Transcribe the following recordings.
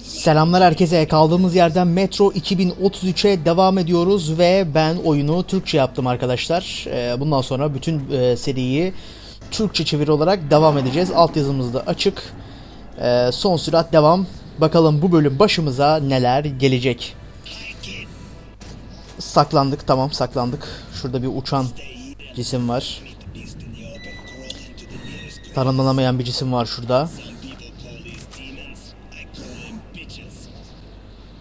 Selamlar herkese. Kaldığımız yerden Metro 2033'e devam ediyoruz ve ben oyunu Türkçe yaptım arkadaşlar. Ee, Bundan sonra bütün e, seriyi Türkçe çeviri olarak devam edeceğiz. Altyazımız da açık. Ee, Son sürat devam. Bakalım bu bölüm başımıza neler gelecek. Saklandık tamam saklandık. Şurada bir uçan cisim var. Tanımlanamayan bir cisim var şurada.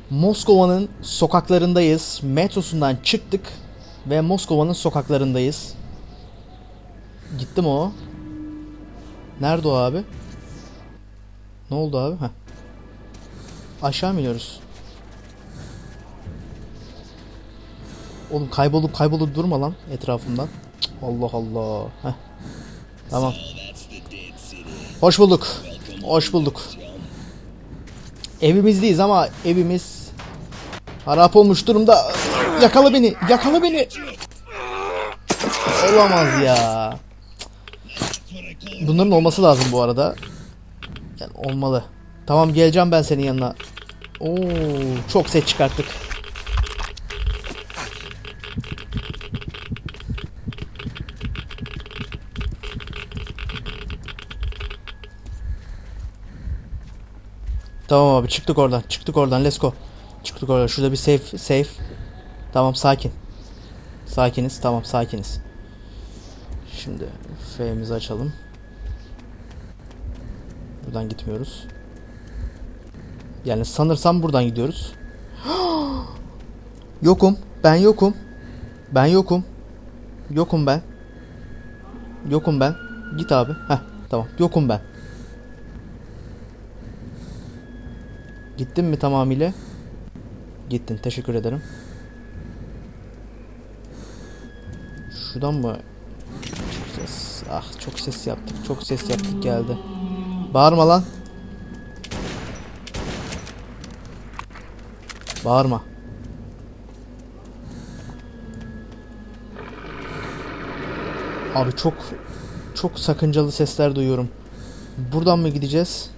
Moskova'nın sokaklarındayız. Metrosundan çıktık ve Moskova'nın sokaklarındayız. Gitti mi o? Nerede o abi? Ne oldu abi? Heh. Aşağı mı iniyoruz? Oğlum kaybolup kaybolup durma lan etrafımdan. Allah Allah. Heh. Tamam. Hoş bulduk. Hoş bulduk. Evimizdeyiz ama evimiz harap olmuş durumda. Yakala beni, yakala beni. Olamaz ya. Bunların olması lazım bu arada. Yani olmalı. Tamam geleceğim ben senin yanına. Oo, çok ses çıkarttık. Tamam abi çıktık oradan. Çıktık oradan. Let's go. Çıktık oradan. Şurada bir safe safe. Tamam sakin. Sakiniz. Tamam sakiniz. Şimdi F'mizi açalım. Buradan gitmiyoruz. Yani sanırsam buradan gidiyoruz. yokum. Ben yokum. Ben yokum. Yokum ben. Yokum ben. Git abi. Heh tamam. Yokum ben. Gittin mi tamamıyla? Gittin. Teşekkür ederim. Şuradan mı? Ses. Ah çok ses yaptık. Çok ses yaptık geldi. Bağırma lan. Bağırma. Abi çok çok sakıncalı sesler duyuyorum. Buradan mı gideceğiz?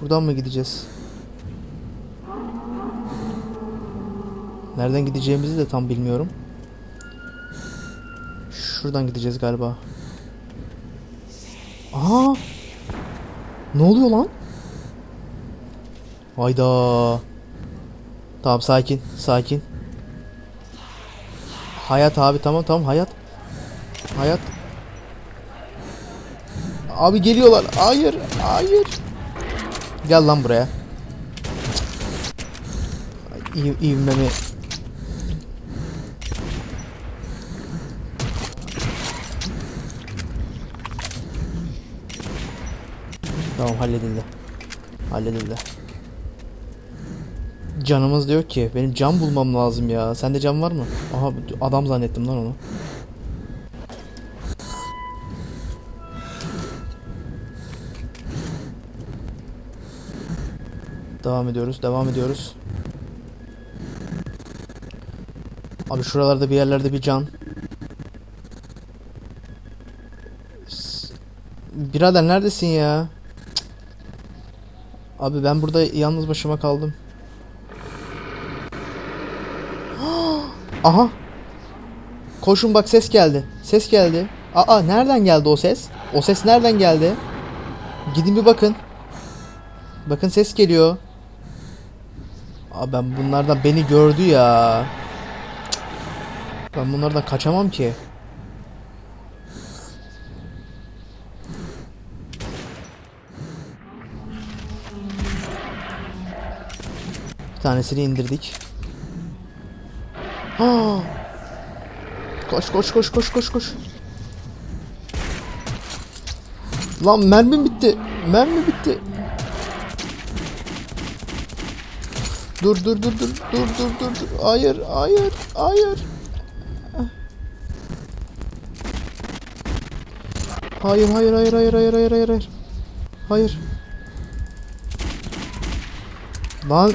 Buradan mı gideceğiz? Nereden gideceğimizi de tam bilmiyorum. Şuradan gideceğiz galiba. Aa! Ne oluyor lan? Hayda. Tamam sakin, sakin. Hayat abi tamam tamam hayat. Hayat. Abi geliyorlar. Hayır, hayır. Gel lan buraya. İv ivmemi. Tamam halledildi. Halledildi. Canımız diyor ki benim can bulmam lazım ya. Sende can var mı? Aha adam zannettim lan onu. Devam ediyoruz, devam ediyoruz. Abi şuralarda bir yerlerde bir can. Birader neredesin ya? Abi ben burada yalnız başıma kaldım. Aha. Koşun bak ses geldi. Ses geldi. Aa nereden geldi o ses? O ses nereden geldi? Gidin bir bakın. Bakın ses geliyor. Aa ben bunlardan beni gördü ya. Ben bunlardan kaçamam ki. Bir tanesini indirdik. Aa! Koş koş koş koş koş koş. Lan mermim bitti. Mermi bitti. Dur dur dur dur dur dur dur dur. Hayır hayır hayır. Hayır hayır hayır hayır hayır hayır hayır hayır. Hayır. Lan.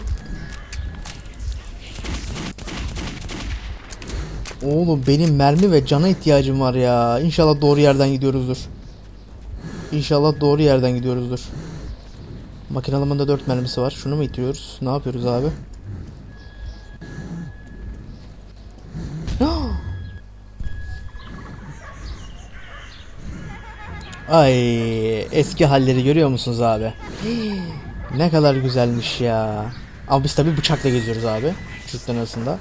Oğlum benim mermi ve cana ihtiyacım var ya. İnşallah doğru yerden gidiyoruzdur. İnşallah doğru yerden gidiyoruzdur. Makinalımın da 4 mermisi var. Şunu mu itiriyoruz? Ne yapıyoruz abi? Ay eski halleri görüyor musunuz abi? Ne kadar güzelmiş ya. Ama biz tabi bıçakla geziyoruz abi. Çocukların arasında.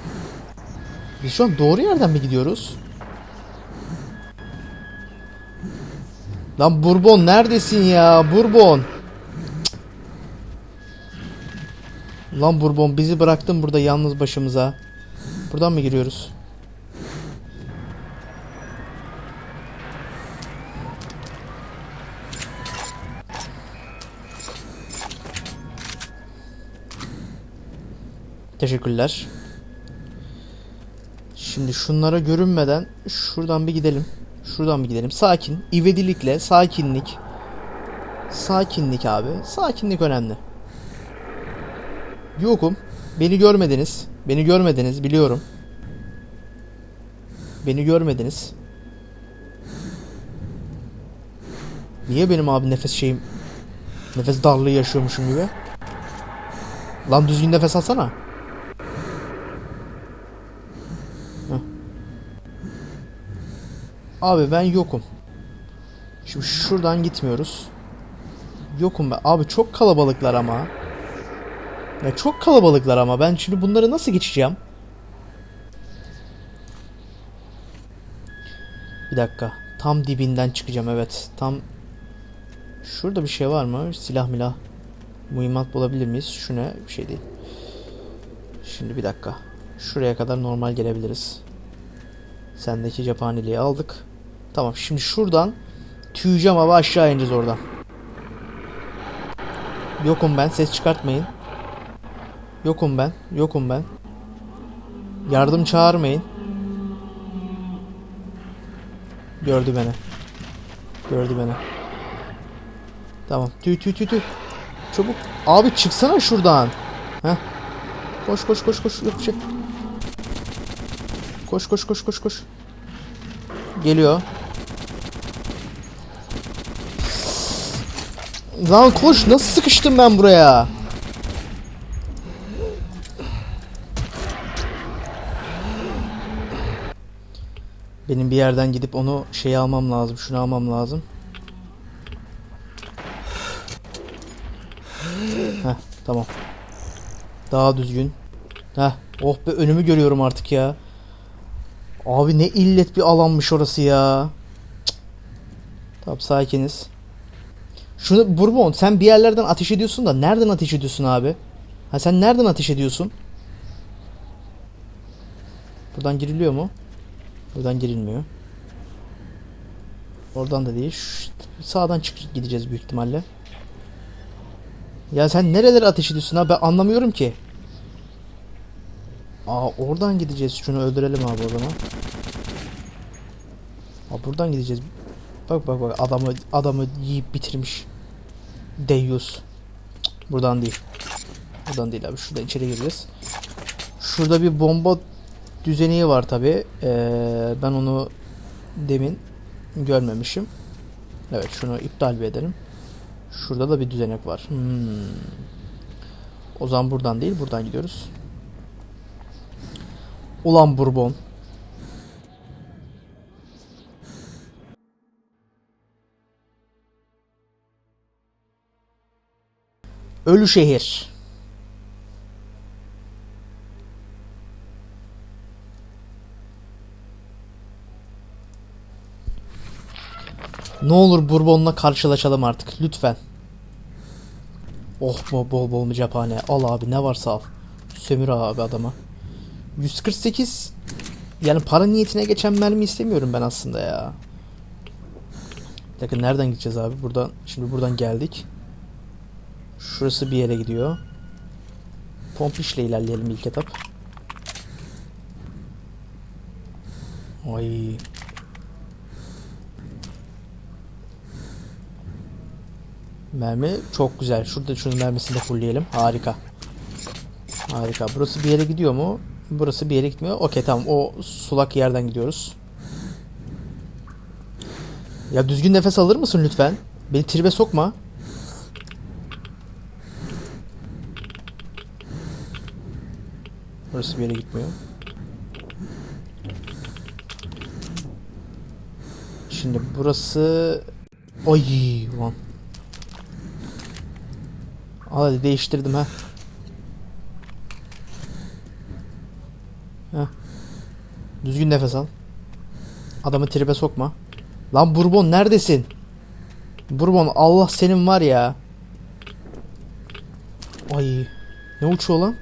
Biz şu an doğru yerden mi gidiyoruz? Lan Bourbon neredesin ya? Bourbon. Cık. Lan Bourbon bizi bıraktın burada yalnız başımıza. Buradan mı giriyoruz? Teşekkürler. Şimdi şunlara görünmeden şuradan bir gidelim. Şuradan bir gidelim. Sakin, ivedilikle, sakinlik. Sakinlik abi. Sakinlik önemli. Yokum. Beni görmediniz. Beni görmediniz biliyorum. Beni görmediniz. Niye benim abi nefes şeyim nefes darlığı yaşıyormuşum gibi? Lan düzgün nefes alsana. Abi ben yokum. Şimdi şuradan gitmiyoruz. Yokum ben. Abi çok kalabalıklar ama. Ya çok kalabalıklar ama ben şimdi bunları nasıl geçeceğim? Bir dakika. Tam dibinden çıkacağım evet. Tam Şurada bir şey var mı? Silah milah. Mühimmat bulabilir miyiz? Şu ne? Bir şey değil. Şimdi bir dakika. Şuraya kadar normal gelebiliriz. Sendeki cephaneliği aldık. Tamam şimdi şuradan tüyeceğim ama aşağı ineceğiz oradan. Yokum ben ses çıkartmayın. Yokum ben. Yokum ben. Yardım çağırmayın. Gördü beni. Gördü beni. Tamam. Tüy tüy tüy tüy. Çabuk. Abi çıksana şuradan. Heh. Koş koş koş koş. Yok şey. Koş koş koş koş koş. Geliyor. Lan koş nasıl sıkıştım ben buraya? Benim bir yerden gidip onu şey almam lazım. Şunu almam lazım. Heh tamam. Daha düzgün. Heh oh be önümü görüyorum artık ya. Abi ne illet bir alanmış orası ya. Cık. Tamam sakiniz. Şunu Bourbon sen bir yerlerden ateş ediyorsun da nereden ateş ediyorsun abi? Ha sen nereden ateş ediyorsun? Buradan giriliyor mu? Buradan girilmiyor. Oradan da değil. Şu, sağdan çık gideceğiz büyük ihtimalle. Ya sen nerelere ateş ediyorsun abi ben anlamıyorum ki. Aa oradan gideceğiz. Şunu öldürelim abi o zaman. Aa buradan gideceğiz. Bak bak bak adamı adamı yiyip bitirmiş. Deyyus. Buradan değil. Buradan değil abi. Şuradan içeri gireceğiz. Şurada bir bomba düzeni var tabi. Ee, ben onu demin görmemişim. Evet şunu iptal bir edelim. Şurada da bir düzenek var. Hmm. O zaman buradan değil buradan gidiyoruz. Ulan Bourbon. Ölü şehir. Ne olur Bourbon'la karşılaşalım artık lütfen. Oh bol bol bol cephane. Al abi ne varsa al. Sömür abi adama. 148 yani para niyetine geçen mermi istemiyorum ben aslında ya. Bir dakika nereden gideceğiz abi? Buradan şimdi buradan geldik. Şurası bir yere gidiyor. Pompişle ilerleyelim ilk etap. Ay. Mermi çok güzel. Şurada şunun mermisini de fullleyelim. Harika. Harika. Burası bir yere gidiyor mu? Burası bir yere gitmiyor. Okey tamam. O sulak yerden gidiyoruz. Ya düzgün nefes alır mısın lütfen? Beni tribe sokma. Burası bir yere gitmiyor. Şimdi burası... Oy ulan. Hadi değiştirdim ha. Heh. Düzgün nefes al. Adamı tribe sokma. Lan Bourbon neredesin? Bourbon Allah senin var ya. Ay. Ne uçuyor lan?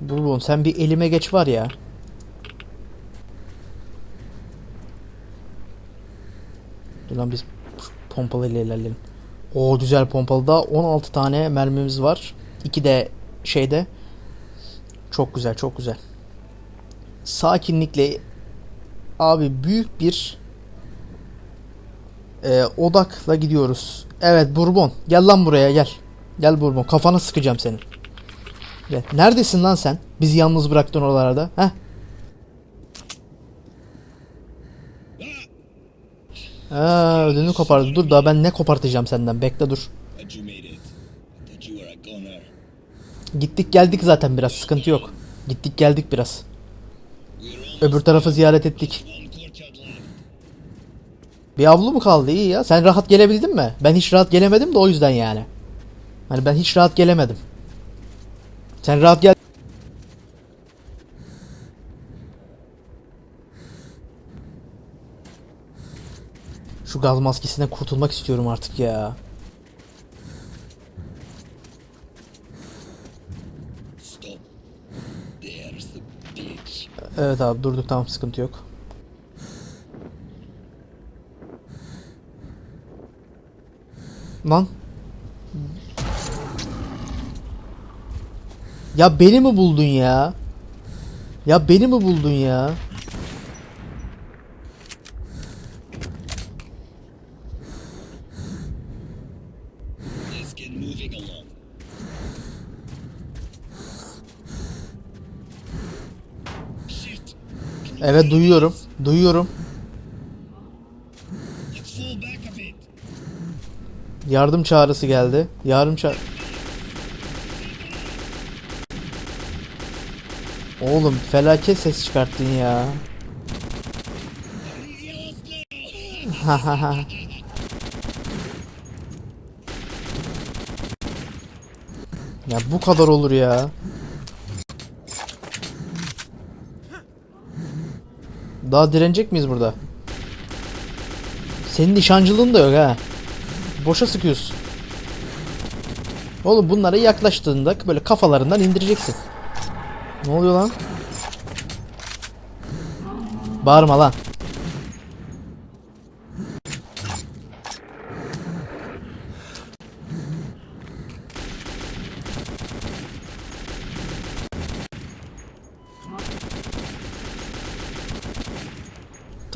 Bourbon sen bir elime geç var ya. Lan biz pompalı ile ilerleyelim. O güzel pompalı da 16 tane mermimiz var. 2 de şeyde. Çok güzel çok güzel. Sakinlikle abi büyük bir e, odakla gidiyoruz. Evet Bourbon gel lan buraya gel. Gel Bourbon kafana sıkacağım senin. Gel. Neredesin lan sen? Bizi yalnız bıraktın oralarda. Heh. Aa, ödünü kopardı. Dur daha ben ne kopartacağım senden. Bekle dur. Gittik geldik zaten biraz. Sıkıntı yok. Gittik geldik biraz. Öbür tarafı ziyaret ettik. Bir avlu mu kaldı? İyi ya. Sen rahat gelebildin mi? Ben hiç rahat gelemedim de o yüzden yani. Hani ben hiç rahat gelemedim. Sen rahat gel. Gaz maskesinden kurtulmak istiyorum artık ya. Evet abi durduk tamam sıkıntı yok. Lan. Ya beni mi buldun ya? Ya beni mi buldun ya? Let's get moving along. Shit. Evet duyuyorum. Duyuyorum. Yardım çağrısı geldi. Yardım ça... Oğlum felaket ses çıkarttın ya. Ya bu kadar olur ya. Daha direnecek miyiz burada? Senin nişancılığın da yok ha. Boşa sıkıyorsun. Oğlum bunlara yaklaştığında böyle kafalarından indireceksin. Ne oluyor lan? Bağırma lan.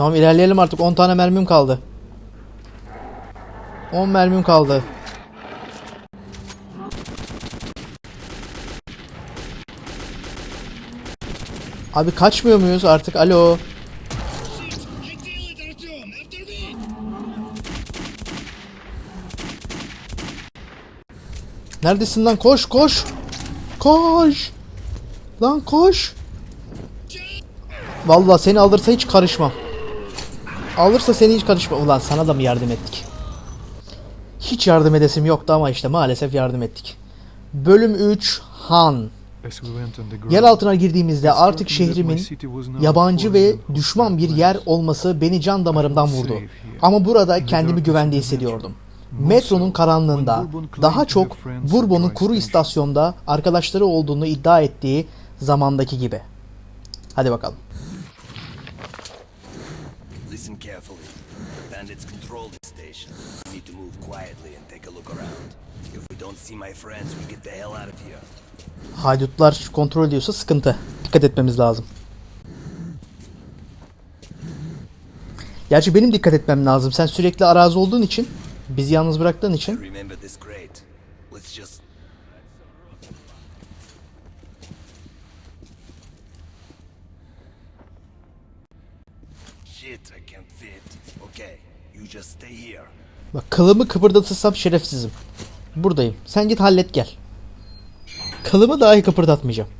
Tamam ilerleyelim artık 10 tane mermim kaldı. 10 mermim kaldı. Abi kaçmıyor muyuz artık? Alo. Neredesin lan? Koş koş. Koş. Lan koş. Vallahi seni alırsa hiç karışmam. Alırsa seni hiç karışmam. Ulan sana da mı yardım ettik? Hiç yardım edesim yoktu ama işte maalesef yardım ettik. Bölüm 3 Han. Yer altına girdiğimizde artık şehrimin yabancı ve düşman bir yer olması beni can damarımdan vurdu. Ama burada kendimi güvende hissediyordum. Metronun karanlığında daha çok Bourbon'un kuru istasyonda arkadaşları olduğunu iddia ettiği zamandaki gibi. Hadi bakalım. Station. We need to move quietly and take a look around. If we don't see my friends, we get the hell out of here. Haydutlar kontrol ediyorsa sıkıntı. Dikkat etmemiz lazım. Gerçi benim dikkat etmem lazım. Sen sürekli arazi olduğun için, bizi yalnız bıraktığın için. Remember Bak kılımı kıpırdatırsam şerefsizim. Buradayım. Sen git hallet gel. Kılımı dahi kıpırdatmayacağım.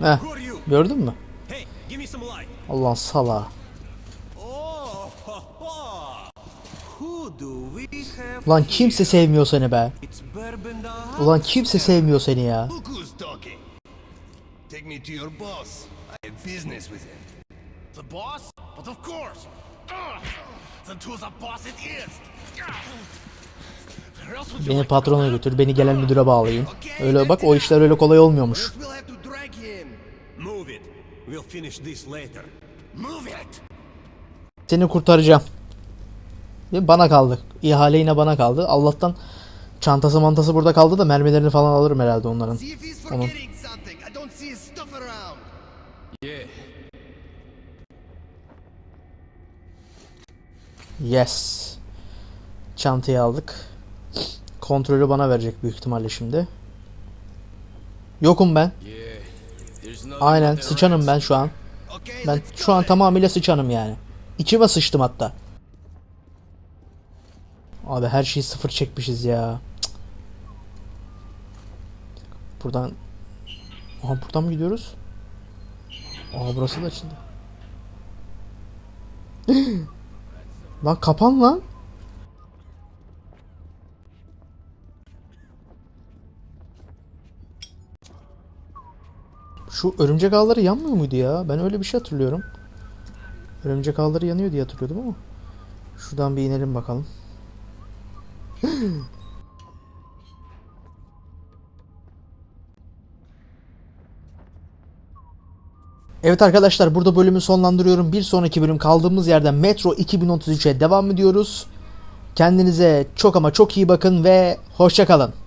Heh. Gördün mü? Allah'ın sala. Oh, ho, ho. Who do we have? Ulan kimse sevmiyor seni be. Ulan kimse sevmiyor seni ya. Take me to your boss. I have business with him. The boss? But of course. Then to the boss it is. Beni patrona götür, beni gelen müdüre bağlayın. Öyle bak o işler öyle kolay olmuyormuş. Seni kurtaracağım. Ve bana kaldı. İhale yine bana kaldı. Allah'tan çantası mantası burada kaldı da mermilerini falan alırım herhalde onların. Onun. Yes. Çantayı aldık. Kontrolü bana verecek büyük ihtimalle şimdi. Yokum ben. Aynen sıçanım ben şu an. Ben şu an tamamıyla sıçanım yani. İçime sıçtım hatta. Abi her şeyi sıfır çekmişiz ya. Cık. Buradan... Aha buradan mı gidiyoruz? Aa burası da açıldı. lan kapan lan. Şu örümcek ağları yanmıyor muydu ya? Ben öyle bir şey hatırlıyorum. Örümcek ağları yanıyor diye hatırlıyordum ama. Şuradan bir inelim bakalım. Evet arkadaşlar burada bölümü sonlandırıyorum. Bir sonraki bölüm kaldığımız yerden Metro 2033'e devam ediyoruz. Kendinize çok ama çok iyi bakın ve hoşça kalın.